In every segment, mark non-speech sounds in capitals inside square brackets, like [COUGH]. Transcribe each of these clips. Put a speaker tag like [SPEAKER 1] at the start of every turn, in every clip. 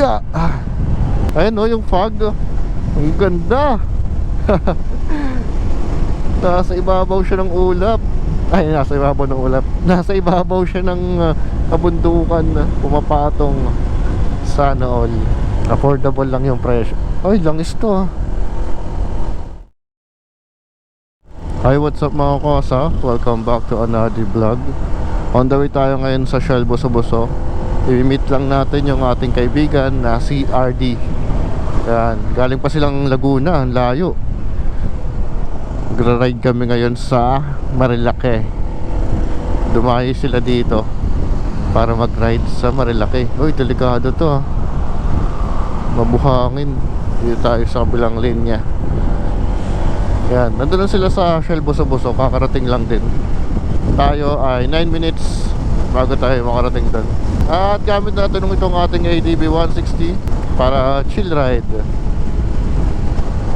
[SPEAKER 1] Yeah. Ayun oh, yung fog. Ang ganda. [LAUGHS] nasa ibabaw siya ng ulap. Ay, nasa ibabaw ng ulap. Nasa ibabaw siya ng uh, kabundukan na pumapatong sana all. Affordable lang yung presyo. Ay, langis to ah. Hi, what's up mga kosa? Welcome back to another vlog. On the way tayo ngayon sa Shell Boso-Boso. I-meet lang natin yung ating kaibigan na si RD. Yan, galing pa silang Laguna, ang layo. Gra-ride kami ngayon sa Marilake. Dumayo sila dito para mag-ride sa Marilake. Uy, delikado to ah. Mabuhangin. Dito tayo sa kabilang linya. Yan, nandun sila sa Shell Boso-Boso, kakarating lang din. Tayo ay 9 minutes bago tayo makarating doon. At gamit natin itong ating ADB 160 para chill ride.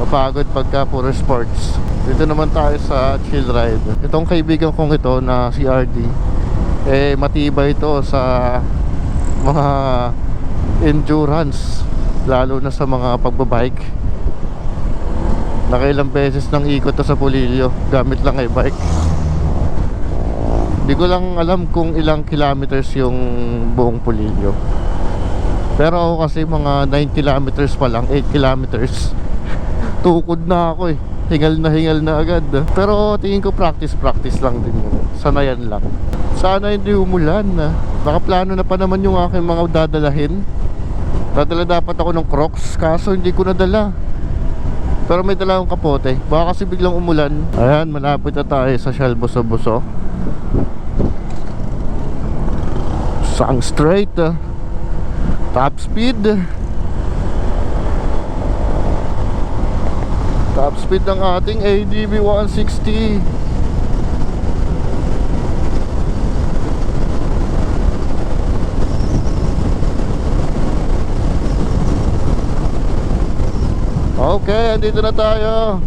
[SPEAKER 1] Mapagod pagka puro sports. Dito naman tayo sa chill ride. Itong kaibigan kong ito na si RD, eh matibay ito sa mga endurance lalo na sa mga pagbabike Nakailang beses nang ikot sa Pulilio Gamit lang ay bike Di ko lang alam kung ilang kilometers yung buong Pulilio Pero ako kasi mga 9 kilometers pa lang 8 kilometers. [LAUGHS] Tukod na ako eh. Hingal na hingal na agad Pero tingin ko practice practice lang din yun. Sanayan lang. Sana hindi umulan Nakaplano na pa naman yung aking mga dadalahin. Dadala dapat ako ng crocs Kaso hindi ko nadala. Pero may dala akong kapote. Baka kasi biglang umulan. Ayan, malapit na tayo sa Shell Boso-Boso Sang straight ah. Top speed Top speed ng ating ADB 160 Okay, andito na tayo.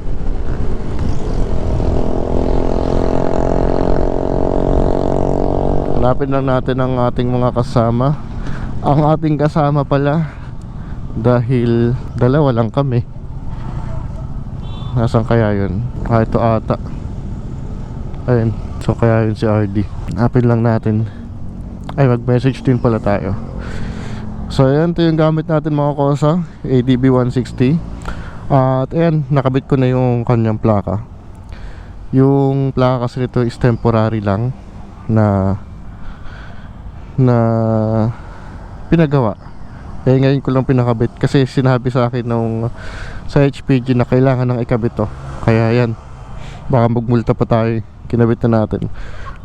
[SPEAKER 1] Hanapin lang natin ang ating mga kasama. Ang ating kasama pala dahil dalawa lang kami. Nasaan kaya yun? Ah, ito ata. Ayun. So kaya yun si RD. Hanapin lang natin. Ay, mag-message din pala tayo. So ayan, ito yung gamit natin mga kosa. ADB 160. At ayan, nakabit ko na yung kanyang plaka. Yung plaka kasi nito is temporary lang na na pinagawa. Eh ngayon ko lang pinakabit kasi sinabi sa akin nung sa HPG na kailangan nang ikabit to. Kaya yan. Baka magmulta pa tayo. Kinabit na natin.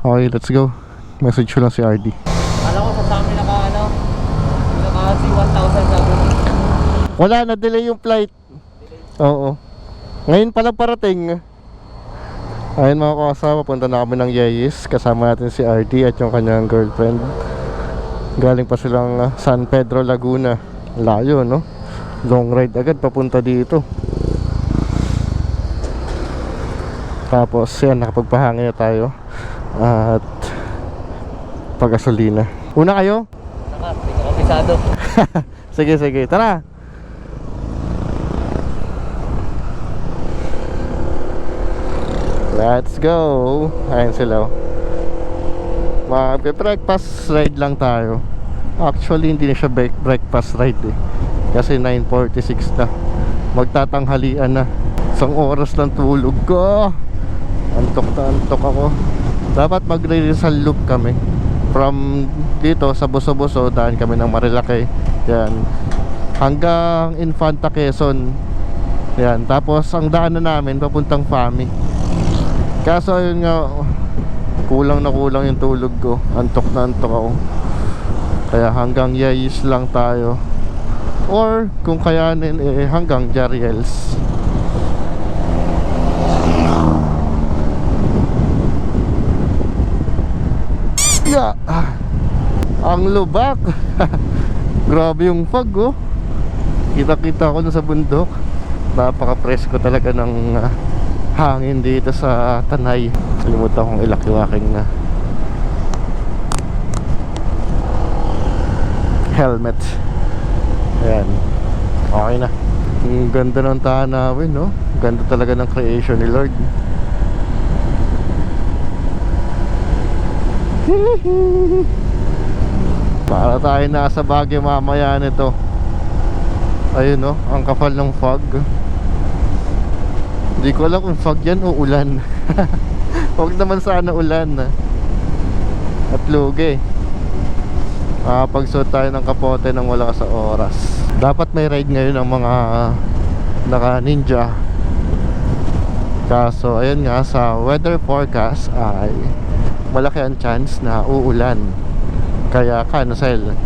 [SPEAKER 1] Okay, let's go. Message ko lang si RD.
[SPEAKER 2] Alam ko sa amin naka ano, naka si 1,000 sabi mo.
[SPEAKER 1] Wala na delay yung flight. Oo. Ngayon pala parating. Ayun mga kasama, papunta na kami ng Yeyis. Kasama natin si RD at yung kanyang girlfriend. Galing pa silang ah, San Pedro, Laguna. Layo, no? Long ride agad papunta dito. Tapos, yan, nakapagpahangin na tayo. At pagasolina. Una kayo?
[SPEAKER 2] Naka, hindi ko kabisado. [LAUGHS]
[SPEAKER 1] sige, sige. Tara! Let's go! Ayun sila. oh. Mag-breakfast ride lang tayo. Actually, hindi na siya break breakfast ride eh. Kasi 9.46 na. Magtatanghalian na. Isang oras lang tulog ko. Antok na antok ako. Dapat magre-Rizal loop kami. From dito sa Boso-Boso, daan kami ng Marilake. Yan. Hanggang Infanta Quezon. Yan. Tapos ang daan na namin papuntang Fami. Kaso yun nga kulang na kulang yung tulog ko. Antok na antok ako. Kaya hanggang Yayis lang tayo. Or kung kayanin eh hanggang Jariels. Yeah. Ah, Ang lubak. [LAUGHS] Grabe yung fog oh. Kita-kita ko na sa bundok. Napaka-presko talaga ng ah, hangin dito sa Tanay. Kalimutan kong ilak yung aking ah, helmet. Ayan. Okay na. Ang ganda ng tanawin, no? Ganda talaga ng creation ni Lord. [LAUGHS] Para tayo nasa Baguio mamaya nito. Ayun, no? Ang kapal ng fog. Hindi ko alam kung fog yan o ulan. [LAUGHS] Huwag naman sana ulan. ah. At lugi. Makapagsuot tayo ng kapote nang wala sa oras. Dapat may ride ngayon ng mga naka ninja. Kaso ayun nga sa weather forecast ay malaki ang chance na uulan. Kaya cancel.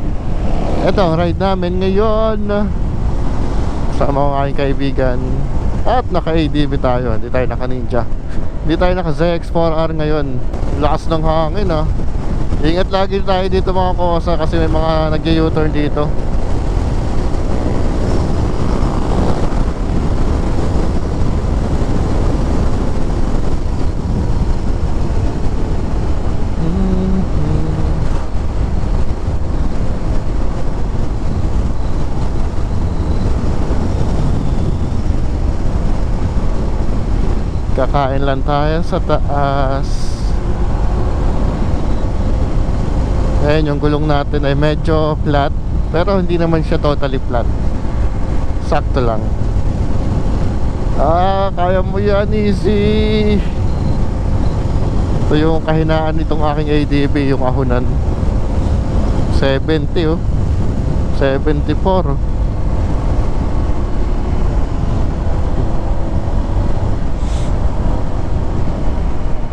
[SPEAKER 1] Ito ang ride namin ngayon. Sama ko ang aking kaibigan. At naka-ADV tayo. Hindi tayo naka-ninja. Hindi tayo naka-ZX4R ngayon. Lakas ng hangin ah. Ingat lagi tayo dito mga kosa kasi may mga nag-u-turn dito. Kakain lang tayo sa taas. Ayan, yung gulong natin ay medyo flat. Pero hindi naman siya totally flat. Sakto lang. Ah, kaya mo yan, easy. Ito yung kahinaan nitong aking ADB, yung ahunan. 70 oh. 74.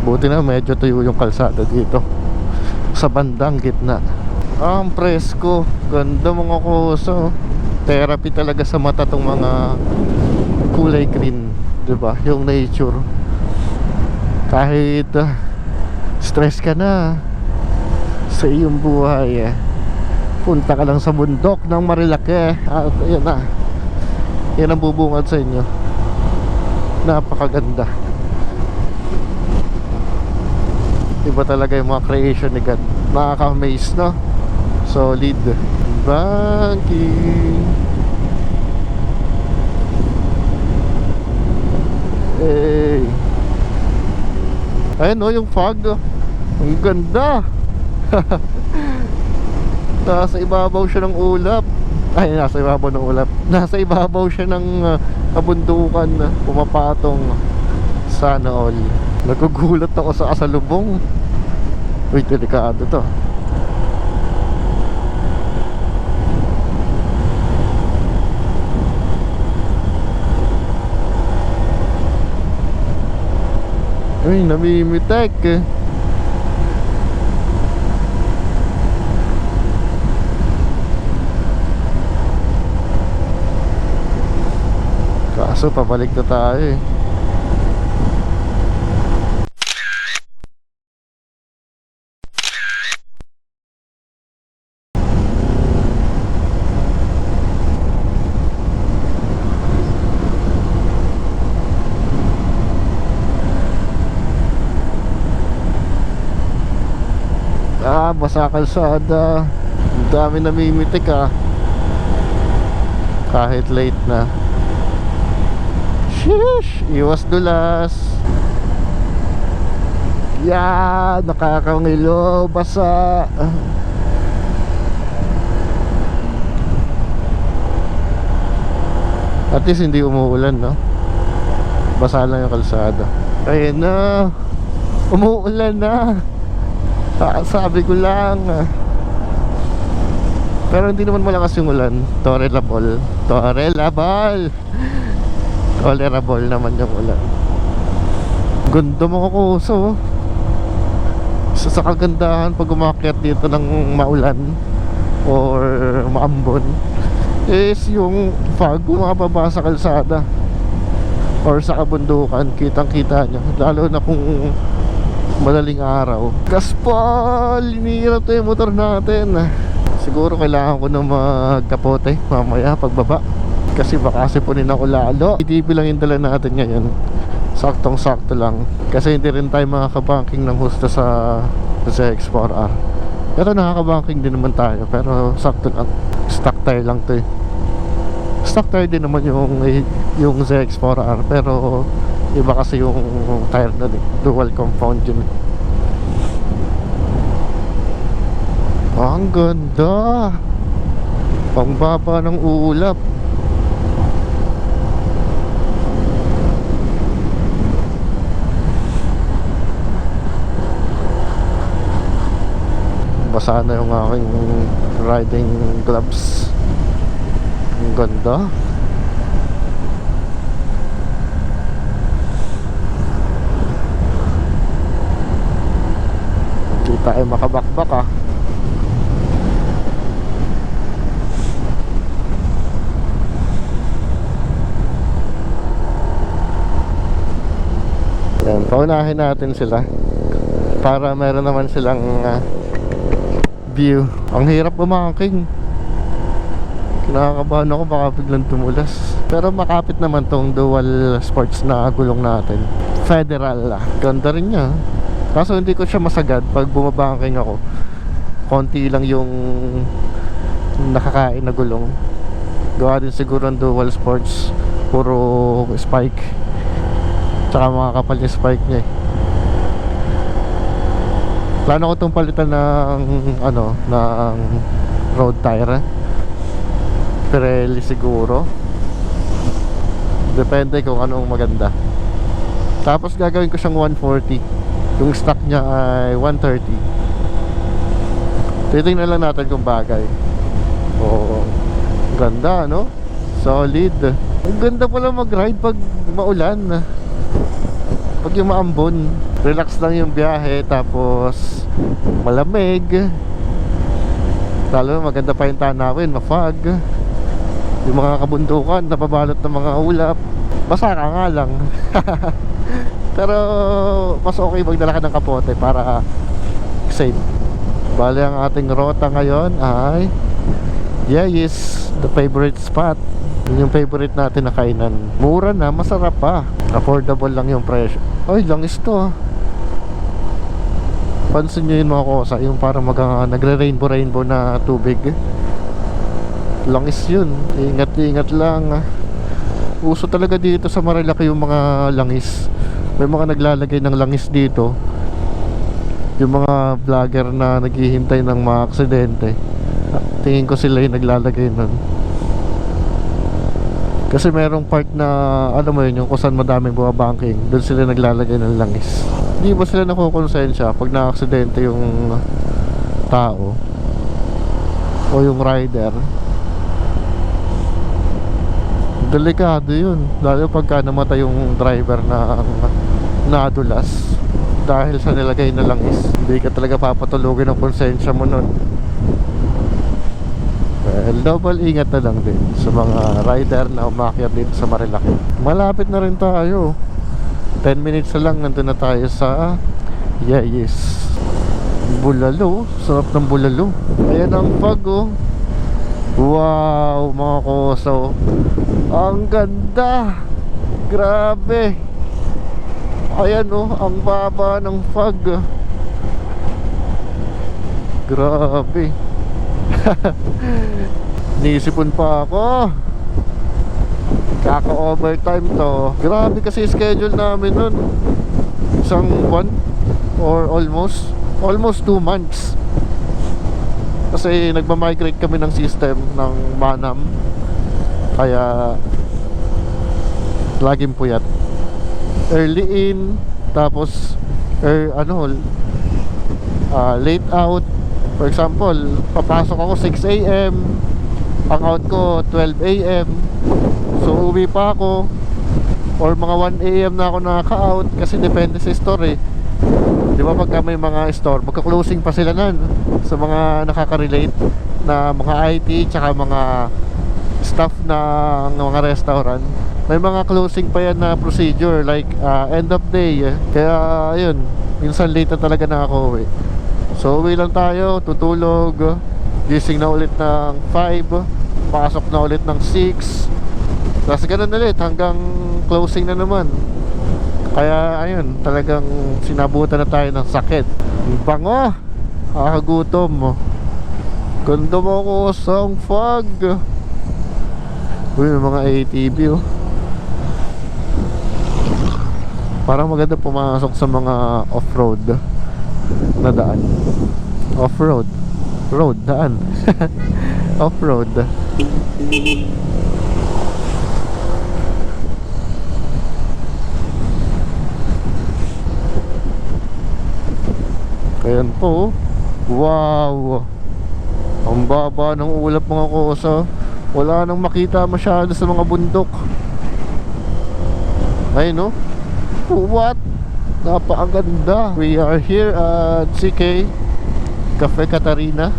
[SPEAKER 1] Buti na medyo tuyo yung kalsada dito sa bandang gitna. Ah, ang presko. Ganda mga kuso. Therapy talaga sa mata tong mga kulay green, ba? Yung nature. Kahit ah, stress ka na sa iyong buhay, eh. punta ka lang sa bundok ng Marilake at ayan na. Yan ang bubungad sa inyo. Napakaganda. Iba talaga yung mga creation ni God. Nakaka-amaze, no? Solid. Banking. Hey. Ayun, no, yung fog. Ang ganda. [LAUGHS] nasa ibabaw siya ng ulap. Ay, nasa ibabaw ng ulap. [LAUGHS] Nasa ibabaw siya ng uh, kabundukan na pumapatong sana all. Nagugulat ako sa asalubong. Uy, delikado to. Uy, namimitek eh. Kaso pabalik na tayo eh. Basa kalsada. Ang dami namimitik ah. Kahit late na. Sheesh! Iwas dulas. Yan! Nakakangilo. Basa. At least hindi umuulan, no? Basa lang yung kalsada. Ayun na. Umuulan na. Ah, sabi ko lang. Pero hindi naman malakas yung ulan. Tolerable. Tolerable. [LAUGHS] Tolerable naman yung ulan. Ganda mga kuso. Isa sa kagandahan pag umakyat dito ng maulan or maambon is yung fog bumababa sa kalsada or sa kabundukan kitang kita nyo lalo na kung madaling araw. Gaspol! Inihirap to yung motor natin. Siguro kailangan ko na magkapote mamaya pagbaba. Kasi baka sipunin ako lalo. ITV lang yung dala natin ngayon. Saktong sakto lang. Kasi hindi rin tayo makakabanking ng husto sa ZX4R Pero nakakabanking din naman tayo. Pero sakto lang. Stock tire lang to eh. Stock tire din naman yung yung ZX4R pero iba kasi yung tire na eh. dual compound yun eh. ang ganda ang baba ng ulap basa na yung aking riding gloves ang ganda hindi tayo makabakbak ah Yan, paunahin natin sila para meron naman silang ah, view. Ang hirap umaking. Kinakabahan ako baka biglang tumulas. Pero makapit naman tong dual sports na gulong natin. Federal. ah. Ganda rin niya. Kaso hindi ko siya masagad pag bumabangking ako. Konti lang yung nakakain na gulong. Gawa din siguro ng dual sports. Puro spike. Tsaka mga kapal yung spike niya eh. Plano ko itong palitan ng ano, ng road tire. Pirelli siguro. Depende kung anong maganda. Tapos gagawin ko siyang 140. Yung stock niya ay 130. Titingnan lang natin kung bagay. Oo. Ganda, no? Solid. Ang ganda pala mag-ride pag maulan. Pag yung maambon, relax lang yung biyahe tapos malamig. Lalo maganda pa yung tanawin, mafag. Yung mga kabundukan, napabalot ng mga ulap. Basa ka nga lang. [LAUGHS] Pero mas okay magdala ka ng kapote para safe. Bali ang ating rota ngayon ay Yeah, yes, the favorite spot. Yun yung favorite natin na kainan. Mura na, masarap pa. Affordable lang yung presyo. Ay, langis to ah. Pansin nyo yun mga kosa, yung parang mag, uh, nagre-rainbow-rainbow na tubig. Langis yun. Ingat-ingat lang. ah. Uso talaga dito sa Marilaki yung mga langis. May mga naglalagay ng langis dito. Yung mga vlogger na naghihintay ng mga aksidente. Tingin ko sila yung naglalagay nun. Kasi merong part na, ano mo yun, yung kung saan madaming bumabanking, doon sila naglalagay ng langis. Hindi ba sila nakukonsensya pag na-aksidente yung tao o yung rider? Delikado yun. Lalo pagka namatay yung driver na nadulas dahil sa nilagay na langis. Hindi ka talaga papatulugin ng konsensya mo nun. Well, double ingat na lang din sa mga rider na umakyat dito sa Marilaki. Malapit na rin tayo. 10 minutes na lang nandun na tayo sa Yeah, yes. Bulalo. Sarap ng bulalo. Ayan ang fog oh. Wow, mga koso. Ang ganda. Grabe. Ayan oh, ang baba ng fog. Grabe. [LAUGHS] Nisipon pa ako. Kaka-overtime to. Grabe kasi schedule namin nun. Isang buwan Or almost Almost 2 months. Kasi nagmamigrate kami ng system Ng Manam. Kaya Laging puyat Early in Tapos er, Ano ah, Late out For example, papasok ako 6 a.m. Ang out ko 12 a.m. So uwi pa ako or mga 1 a.m. na ako nakaka-out kasi depende sa store eh. Di ba pagka may mga store, magka-closing pa sila nan sa mga nakaka-relate na mga IT tsaka mga staff ng mga restaurant. May mga closing pa yan na procedure like ah, end of day. eh. Kaya ayun, minsan late na talaga na ako uwi. So uwi lang tayo, tutulog Gising na ulit ng 5 Pasok na ulit ng 6 Tapos ganun ulit hanggang closing na naman Kaya ayun, talagang sinabutan na tayo ng sakit Ang Bango! Kakagutom mo Ganda mo ko sa fog Uy, mga ATV oh. Parang maganda pumasok sa mga off-road na daan. Off-road. Road, daan. [LAUGHS] off-road. Ayan po. Wow. Ang baba ng ulap mga kosa. Wala nang makita masyado sa mga bundok. Ayun no. What? Napakaganda. We are here at CK Cafe Catarina.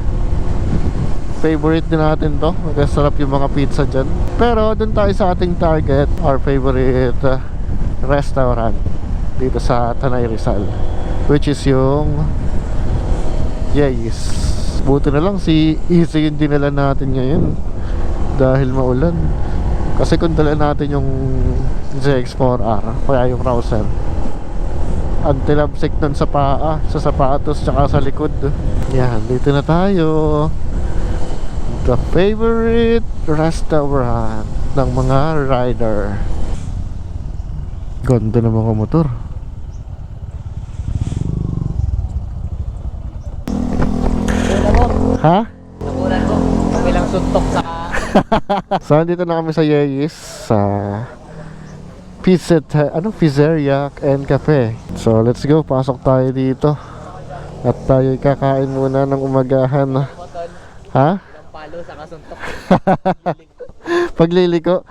[SPEAKER 1] Favorite din natin to. Masarap yung mga pizza dyan. Pero dun tayo sa ating target. Our favorite uh, restaurant. Dito sa Tanay Rizal. Which is yung Yes. Buti na lang si Easy yung dinala natin ngayon. Dahil maulan. Kasi kung dala natin yung ZX4R, kaya yung Rouser. Antilabsik nun sa paa, sa sapatos, tsaka sa likod. Yan, dito na tayo. The favorite restaurant ng mga rider. Ganda ng mga motor. Ha?
[SPEAKER 2] nakunan ko. Bilang suntok sa... [LAUGHS]
[SPEAKER 1] so, dito na kami sa Yeyis sa Pizza, ano, Pizzeria and Cafe. So, let's go. Pasok tayo dito. At tayo kakain muna ng umagahan. Ha?
[SPEAKER 2] palo sa kasuntok. [LAUGHS]
[SPEAKER 1] Pagliliko.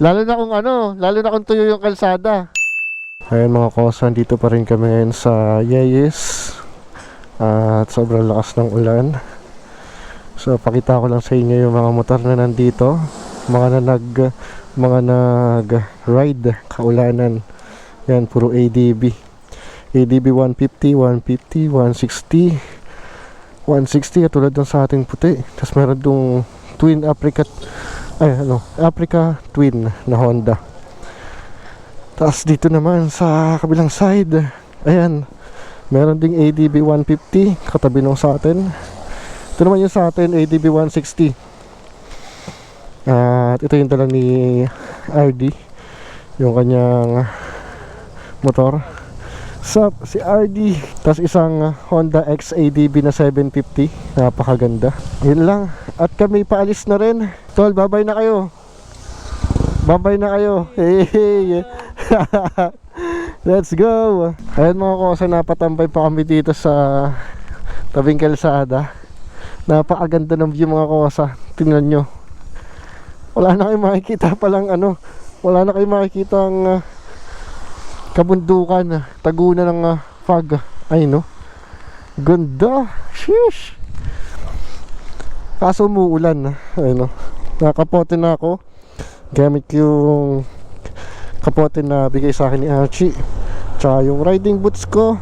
[SPEAKER 1] Lalo na kung ano, lalo na kung tuyo yung kalsada. Ayun mga kosan, dito pa rin kami ngayon sa Yeyis. At sobrang lakas ng ulan. So, pakita ko lang sa inyo yung mga motor na nandito. Mga na nag, mga nag ride kaulanan. Yan, puro ADB. ADB 150, 150, 160. 160 katulad ng sa ating puti. Tapos meron dong twin apricot ay ano, Africa Twin na Honda. Tapos dito naman sa kabilang side, ayan, meron ding ADB 150 katabi nung sa atin. Ito naman yung sa atin, ADB 160. At ito yung dala ni RD, yung kanyang motor. Sup, si RD. Tapos isang Honda X ADB na 750. Napakaganda. Yun lang. At kami paalis na rin. Tol, babay na kayo. Babay na kayo. Hey, [LAUGHS] hey. Let's go. Ayan mga kosa, napatambay pa kami dito sa tabing kalsada. Napakaganda ng view mga kosa. Tingnan nyo. Wala na kayong makikita palang ano. Wala na kayong makikita ang uh, kabundukan. Taguna ng uh, fog. Ay no. Ganda. Sheesh. Kaso umuulan. Ayun no. Nakapote na ako. Gamit yung kapote na bigay sa akin ni Archie. Tsaka yung riding boots ko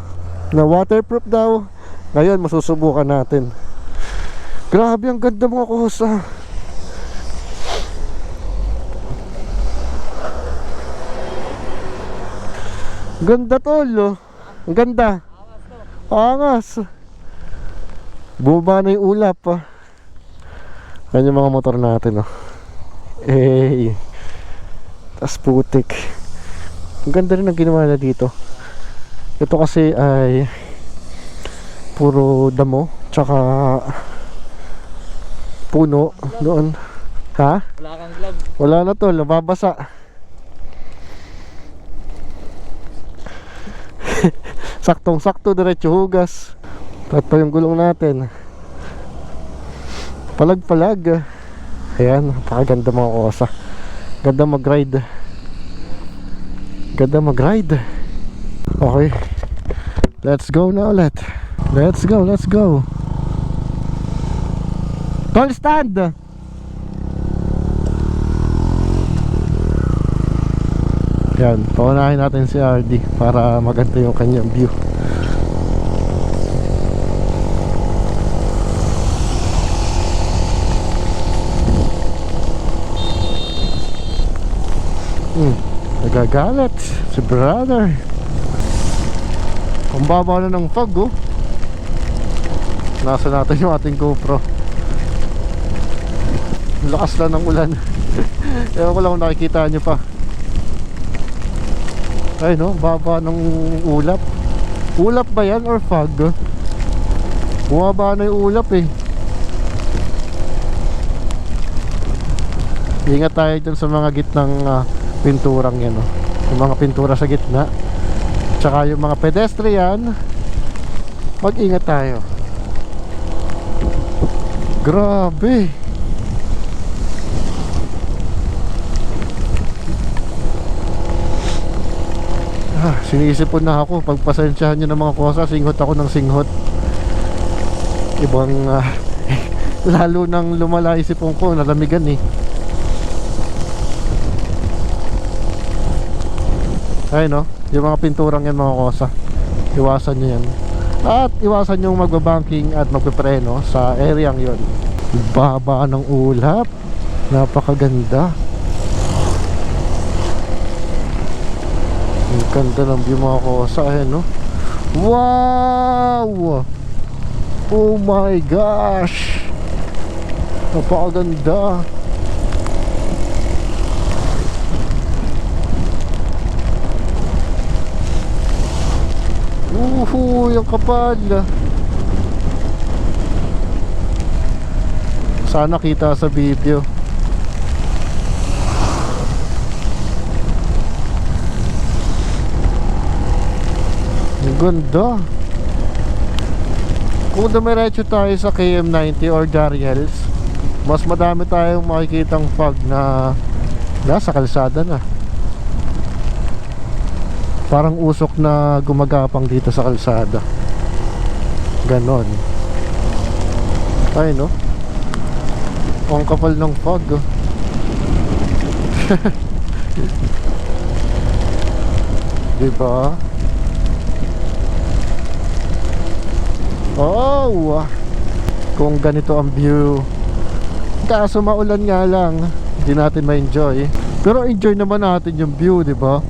[SPEAKER 1] na waterproof daw. Ngayon masusubukan natin. Grabe ang ganda mga kusa. Ganda tol. oh. Ang ganda. Angas. Bumaba na yung ulap. Ah. Yung mga motor natin. Oh. Eh. Tas putik. Ang ganda rin ang ginawa na dito. Ito kasi ay puro damo. Tsaka puno doon. Ha?
[SPEAKER 2] Wala kang glove.
[SPEAKER 1] Wala na to, nababasa. Saktong sakto, diretso hugas. Tatlo yung gulong natin. Palag-palag. Ayan, napakaganda mga kosa. Ganda mag-ride. Ganda mag-ride. Okay. Let's go na ulit. Let's go, let's go. Tall stand! Yan, paunahin natin si RD para maganda yung kanyang view. Hmm, nagagalit si brother. Ang baba na ng fog oh. Nasa natin yung ating GoPro. Lakas lang ng ulan. [LAUGHS] Ewan ko lang kung nakikita nyo pa. Ay no, baba ng ulap. Ulap ba yan or fog? Bumaba na yung ulap eh. Ingat tayo dyan sa mga gitnang ah, pinturang yan. Oh. Yung mga pintura sa gitna. Tsaka yung mga pedestrian. Mag-ingat tayo. Grabe. Ah, sinisipon na ako. Pagpasensyahan nyo ng mga kosa, singhot ako ng singhot. Ibang, ah, [LAUGHS] lalo nang lumala isipon ko, nalamigan eh. Ay no, yung mga pinturang yan mga kosa. Iwasan nyo yan. At iwasan yung magbabanking at magpepreno sa areang yon. Baba ng ulap. Napakaganda. Ang ganda ng view mga kosa eh no. Wow! Oh my gosh! Napakaganda. Uhu, yung kapal. Sana kita sa video. Ganda. Kung dumiretso tayo sa KM90 or Dariels, mas madami tayong makikitang fog na nasa kalsada na. Parang usok na gumagapang dito sa kalsada. Ganon. Ay no. Ang kapal ng fog. Oh. [LAUGHS] diba? Oh! Kung ganito ang view. Kaso maulan nga lang, hindi natin ma-enjoy. Pero enjoy naman natin yung view, di ba?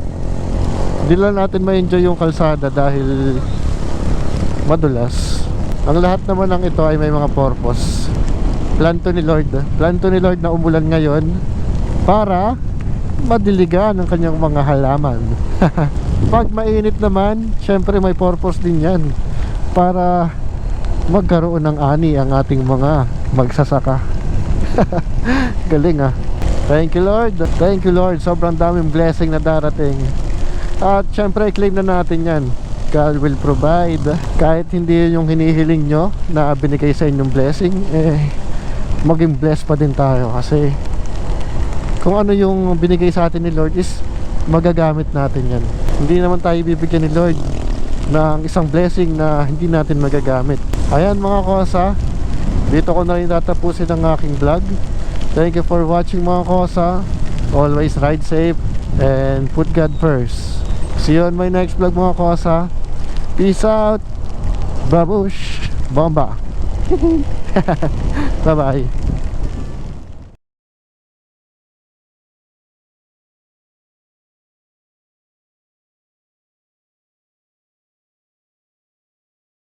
[SPEAKER 1] Hindi lang natin ma-enjoy yung kalsada dahil madulas. Ang lahat naman ng ito ay may mga purpose. Planto ni Lord. Planto ni Lord na umulan ngayon para madiligan ang kanyang mga halaman. [LAUGHS] Pag mainit naman, syempre may purpose din yan para magkaroon ng ani ang ating mga magsasaka. [LAUGHS] Galing ah. Thank you Lord. Thank you Lord. Sobrang daming blessing na darating. At syempre i-claim na natin yan. God will provide. Kahit hindi yun yung hinihiling nyo na binigay sa inyong blessing, eh, maging blessed pa din tayo. Kasi kung ano yung binigay sa atin ni Lord is magagamit natin yan. Hindi naman tayo bibigyan ni Lord ng isang blessing na hindi natin magagamit. Ayan mga kosa, dito ko na rin tatapusin ang aking vlog. Thank you for watching mga kosa. Always ride safe and put God first. See you on my next vlog mga kosa. Peace out. Babush. Bomba. [LAUGHS] Bye bye.